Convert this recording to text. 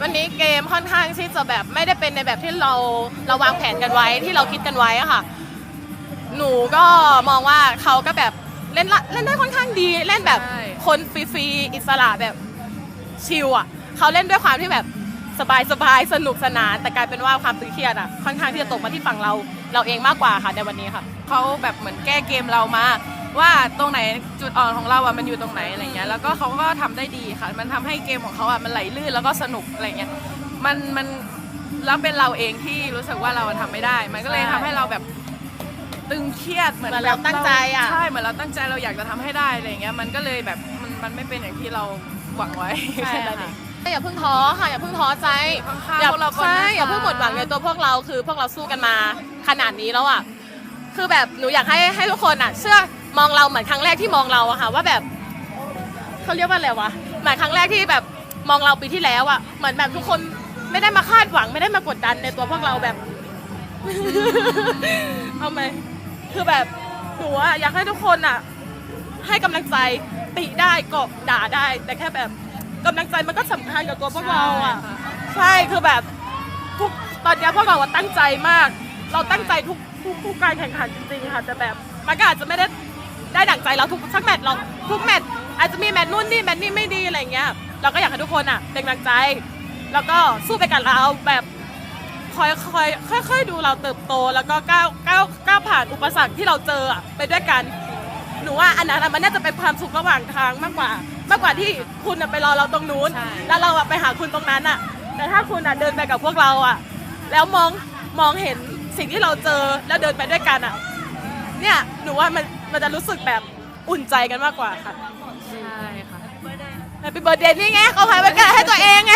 วันนี้เกมค่อนข้างที่จะแบบไม่ได้เป็นในแบบที่เราเราวางแผนกันไว้ที่เราคิดกันไว้อะค่ะ หนูก็มองว่าเขาก็แบบเล่นละเล่นได้ค่อนข้างดีเล่นแบบใช่ คนฟรีๆอิสระแบบชิลอะเขาเล่นด้วยความที่แบบสบายสบายๆสนุกสนาน แต่กลายเป็นว่าความตึงเครียดอะค่อนข้างที่จะตกมาที่ฝั่งเราเราเองมากกว่าค่ะในวันนี้ค่ะ เขาแบบเหมือนแก้เกมเรามา ว่าตรงไหนจุดอ่อนของเราอะมันอยู่ตรงไหนอะไรเงี้ยแล้วก็เขาก็ทำได้ดีค่ะ มันทำให้เกมของเขาอะมันไหลลื่นแล้วก็สนุกอะไรเงี้ยมันมันแล้วเป็นเราเองที่รู้สึกว่าเราทำไม่ได้ มันก็เลยใช่ทำให้เราแบบตึงเครียดเหมือนเหมือนแบเราบตั้งใจอะใช่เหมือนเราตั้งใจเราอยากจะทำให้ได้อะไรเงี้ยมันก็เลยแบบมันมันไม่เป็นอย่างที่เราหวังไว้ใช่แค่นั้นเอค่ะงอย่าเพิ่งท้อค่ะอย่าเพิ่งท้อใจข้างๆอย่าพวกเราก่อนใช่นะคะอย่าเพิ่งหมดหวังในตัวพวกเราคือพวกเราสู้กันมาขนาดนี้แล้วอะคือแบบหนูอยากให้ให้ทุกคนอะเชื่อ มองเราเหมือนครั้งแรกที่มองเราอะค่ะว่าแบบเขาเรียกว่าอะไรวะเหมือนครั้งแรกที่แบบมองเราปีที่แล้วอะเหมือนแบบทุกคนไม่ได้มาคาดหวังไม่ได้มากดดันในตัวพวกเราแบบ เอาไหมคือแบบหนูอะอยากให้ทุกคนอะให้กำลังใจติได้ก็ด่าได้ แต่แค่แบบกำลังใจมันก็สำคัญกับตัวพวกเราอะใช่คือแบบทุกตอนเนี้ยพวกเราอะตั้งใจมาก เราตั้งใจทุกทุกทุกการแข่งขันจริงๆค่ะแต่แบบมันก็อาจจะไม่ได้ ได้ดั่งใจเราทุกสักแมตช์หรอกทุกแมตช์อาจจะมีแมตช์นู่นนี่แมตช์นี่ไม่ดีอะไรเงี้ยเราก็อยากให้ทุกคนอะเป็นกำลังใจ แล้วก็สู้ไปกับเราแบบคอยคอยค่อยค่อยๆดูเราเติบโตแล้วก็ก้าวก้าวก้าวผ่านอุปสรรคที่เราเจออะไปด้วยกันหนูว่าอันนั้นอะมันน่าจะเป็นความสุขระหว่างทางมากกว่า มากกว่าที่คุณอะไปรอเราตรงนู้นใช่แล้วเราอะไปหาคุณตรงนั้นอะแต่ถ้าคุณอะเดินไปกับพวกเราอะแล้วมองมองเห็นสิ่งที่เราเจอแล้วเดินไปด้วยกันอะ เนี่ยหนูว่ามันมันจะรู้สึกแบบอุ่นใจกันมากกว่าค่ะใช่ค่ะแฮปปี้เบิร์ดเดนนี่ไงเขาพายวันกิดให้ตัวเองไง